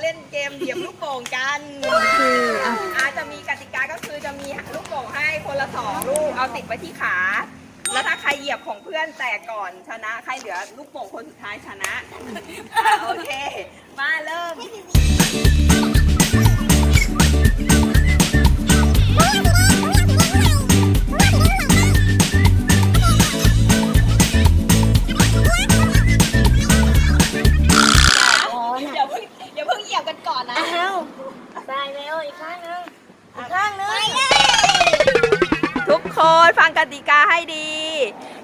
เล่นเกมเหยียบลูกโป่งกันคืออาจะมีกติกาก็คือจะมีลูกโป่งให้คนละสองลูกเอาติดไว้ที่ขา แล้วถ้าใครเหยียบของเพื่อนแตกก่อนชนะ ใครเหลือลูกโป่งคนสุดท้ายชนะโอเค มาเริ่ม นฟังกติกาให้ดี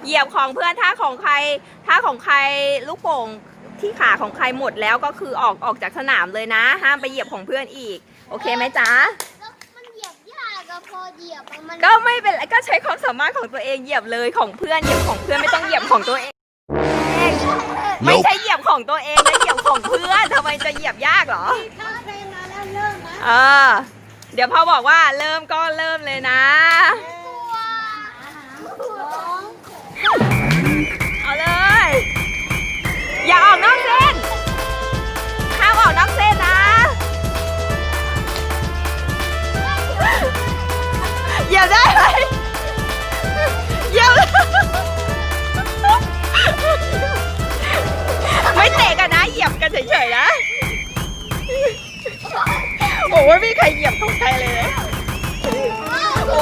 เหยียบของเพื่อนถ้าของใคร ถ้าของใครลูกโป่งที่ขาของใครหมดแล้วก็คือออกออกจากสนามเลยนะ ห้ามไปเหยียบของเพื่อนอีก โอเคไหมจ๊ะแล้วมันเหยียบยากอะพอเหยียบอะมันก็ไม่เป็นไรก็ใช้ความสามารถของตัวเองเหยียบเลยของเพื่อนเหยียบของเพื่อนไม่ต้องเหยียบของตัวเอง ไม่ใช่เหยียบของตัวเองนะเหยียบของเพื่อนทำไมจะเหยียบยากเหรอถ้าเพลงมาแล้วเริ่มนะเออเดี๋ยวพ่อบอกว่าเริ่มก็เริ่มเลยนะตัวสอง เอาเลย อย่าออกนอกเส้นห้ามออกนอกเส้นนะอย่าได้ไหมอย่าไม่เตะกันนะ เหยียบกันเฉยๆนะโอ้ไม่มีใครเหยียบของใครเลยนะโอ้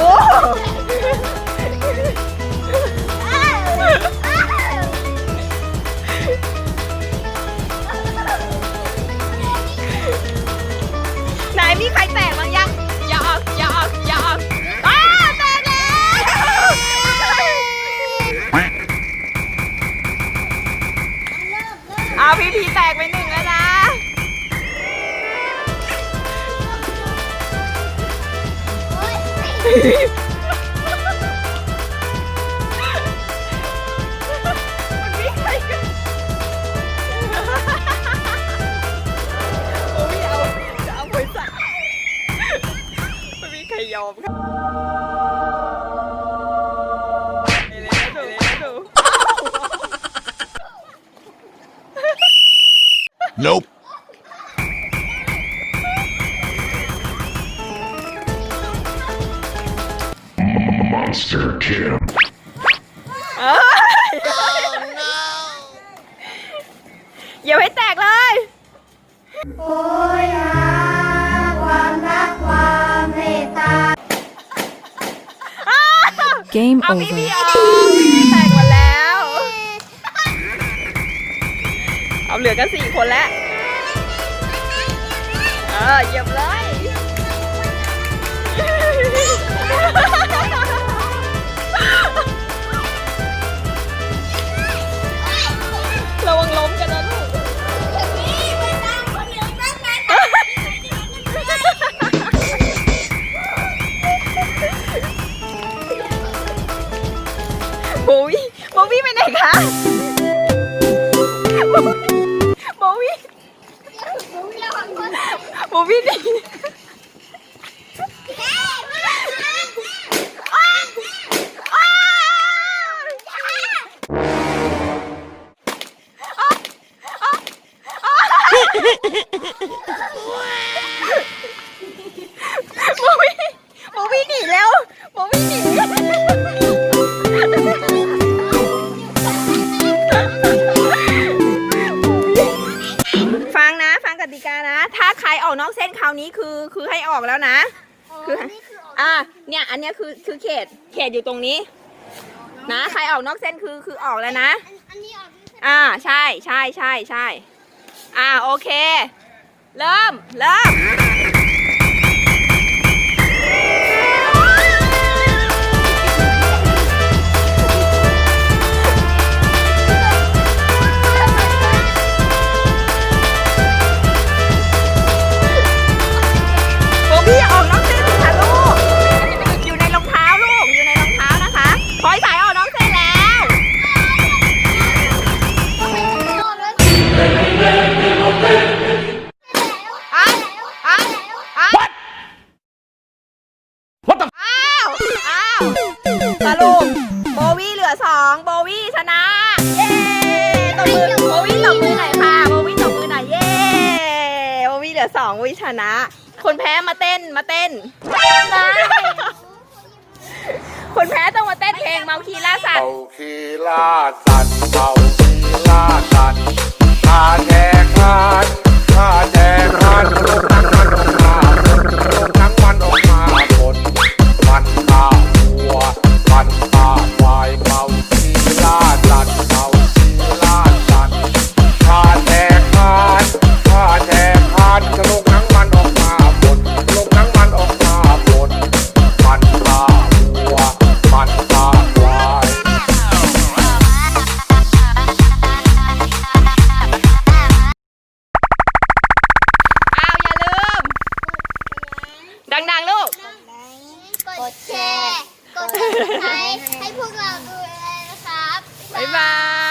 ไหนมีใครแตกบ้างยัง อย่าออก อย่าออก อย่าออกอ้าแตกแล้ว เอาพีพีแตกไปหนึ่งแล้วนะมัน ยอมครับเดี๋ยวนะดูเดี๋ยวนะดู Nope. Monster kill. เอ้ยอย่าให้แตกเลย โอ้ย game เอาพี่ over พี่ออกพี่แตกหมดแล้ว เอาเหลือกันสี่คนแล้ว เออเหยียบเลย โบวี่ อให้ออกแล้วนะ คืออะเนี่ย อันเนี้ยคือคือเขตเขตอยู่ตรงนี้ นะ ใครออกนอกเส้นคือคือออกแล้วนะ อันนี้ออกที่อ่าใช่ใช่ใช่ใช่อ่าโอเค เริ่มเริ่ม สรุปโบวี่เหลือสองโบวี่ชนะ เย้ตบมือโบวี่ตบมือหน่อยค่ะโบวี่ตบมือหน่อยเย้โบวี่เหลือสองโบวี่ชนะ คนแพ้มาเต้นมาเต้น คนแพ้ต้องมาเต้นเพลงเมาคีล่าสัตว์ เมาคีล่าสัตว์เมาคีล่าสัตว์ ให้ให้พวกเราดูเลยนะครับ บ๊ายบาย